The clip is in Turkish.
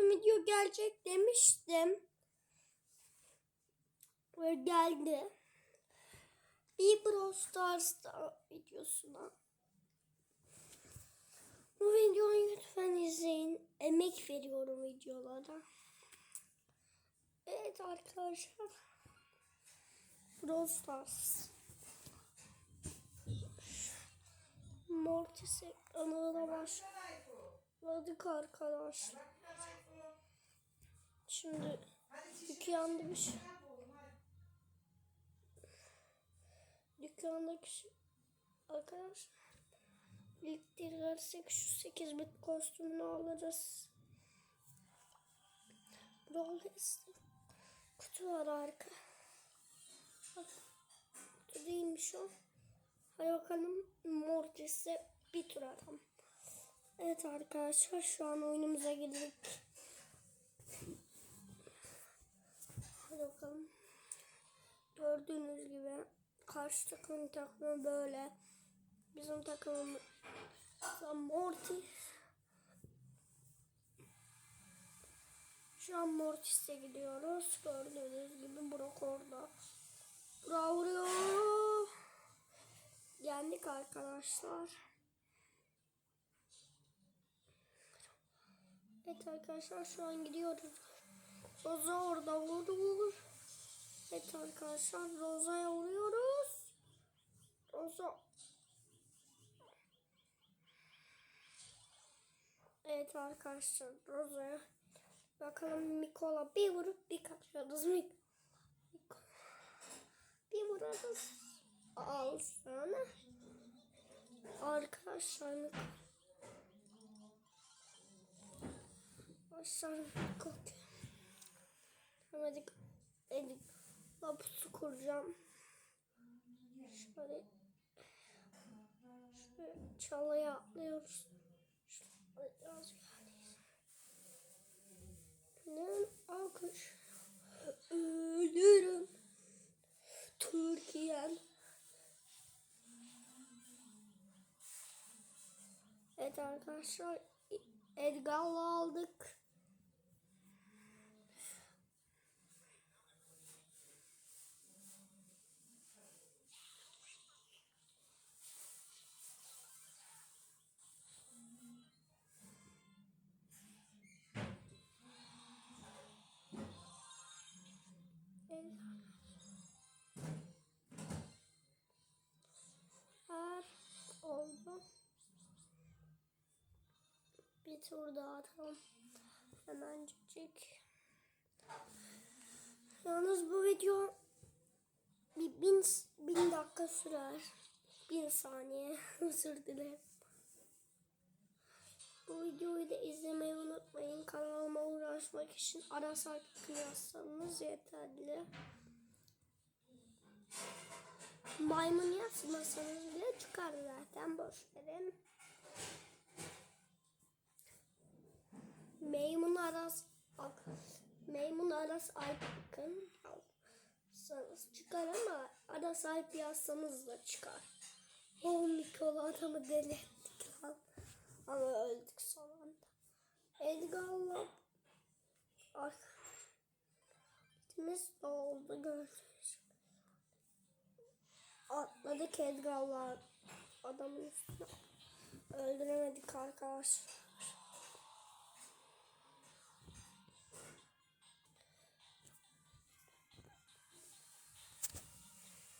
video gelecek demiştim. Ve geldi. Bir Brawl Stars videosuna. Bu videoyu lütfen izleyin. Emek veriyorum videolara. Evet arkadaşlar. Brawl Stars. Mortis ekranına başladık arkadaşlar. Şimdi dükkanda bir şey. Dükkandaki şey. Arkadaşlar. Biriktirersek şu 8 bit kostümünü alırız. Brawl kutu var arka. Bak, kutu değilmiş o. Hadi bakalım Mortis'e bir tur atalım. Evet arkadaşlar şu an oyunumuza girdik. Hadi bakalım. Gördüğünüz gibi karşı takımın takımı böyle. Bizim takımımız Mortis. Şu an Mortis'e gidiyoruz. Gördüğünüz gibi Brock orada. Brock vuruyor. Yendik arkadaşlar. Evet arkadaşlar şu an gidiyoruz. Roza orada vurur. Evet arkadaşlar Roza'ya vuruyoruz. Roza. Evet arkadaşlar Roza'ya. Bakalım Mikola bir vurup bir kaçıyoruz. Mik. Bir vurarız. Al sana. Arkadaşlar Mikola. Arkadaşlar Mikola. Hadi hadi lapusu kuracağım. Şöyle şöyle çalıya atlıyoruz. Şöyle biraz. Ne alkış. Ölürüm. Türkiye'm. Evet arkadaşlar Edgar'la aldık. Her oldu. Bir tur daha atalım. Hemencik. Yalnız bu video bir bin, bin dakika sürer. Bin saniye. Özür dilerim. Bu videoyu da. Uğraşmak için ara sayfa yazsanız yeterli. Maymun yazmasanız bile çıkar zaten boş verin. Maymun aras bak. Maymun aras bakın yazsanız çıkar ama ara sahip yazsanız da çıkar. Oh Mikola adamı deli ettik lan. Ama öldük son anda. Edgar'la Arkadaşımız ne oldu gördünüz. Atladık Edgar'la adamın üstüne. Öldüremedik arkadaşlar.